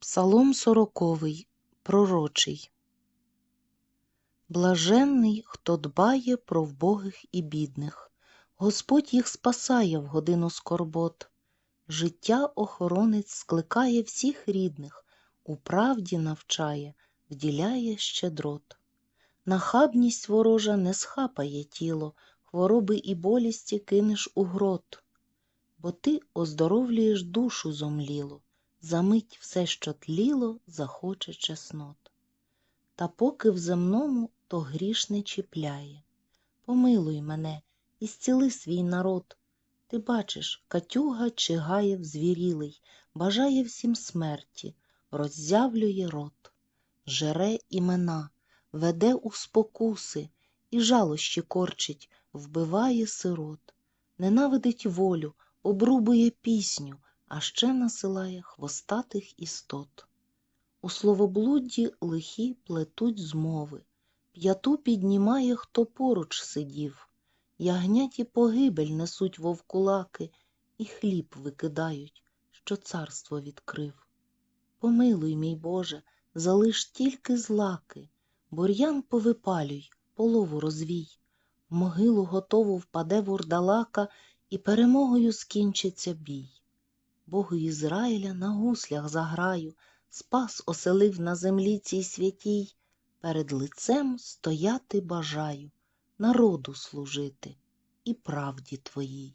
Псалом сороковий, пророчий. Блаженний, хто дбає про вбогих і бідних. Господь їх спасає в годину скорбот. Життя охоронець скликає всіх рідних, у правді навчає, вділяє щедрот. Нахабність ворожа не схапає тіло, хвороби і болісті кинеш у грот. Бо ти оздоровлюєш душу зомлілу, замить все, що тліло, захоче чеснот. Та поки в земному то гріш не чіпляє. Помилуй мене і зціли свій народ. Ти бачиш, катюга чигає взвірілий, бажає всім смерті, роззявлює рот, жере імена, веде у спокуси і жалощі корчить, вбиває сирот, ненавидить волю, обрубує пісню, а ще насилає хвостатих істот. У словоблудді лихі плетуть змови, п'яту піднімає, хто поруч сидів, ягняті погибель несуть вовкулаки і хліб викидають, що царство відкрив. Помилуй, мій Боже, залиш тільки злаки, бур'ян повипалюй, полову розвій, в могилу готову впаде вурдалака, і перемогою скінчиться бій. Богу Ізраїля на гуслях заграю, спас оселив на землі цій святій, перед лицем стояти бажаю, народу служити і правді твоїй.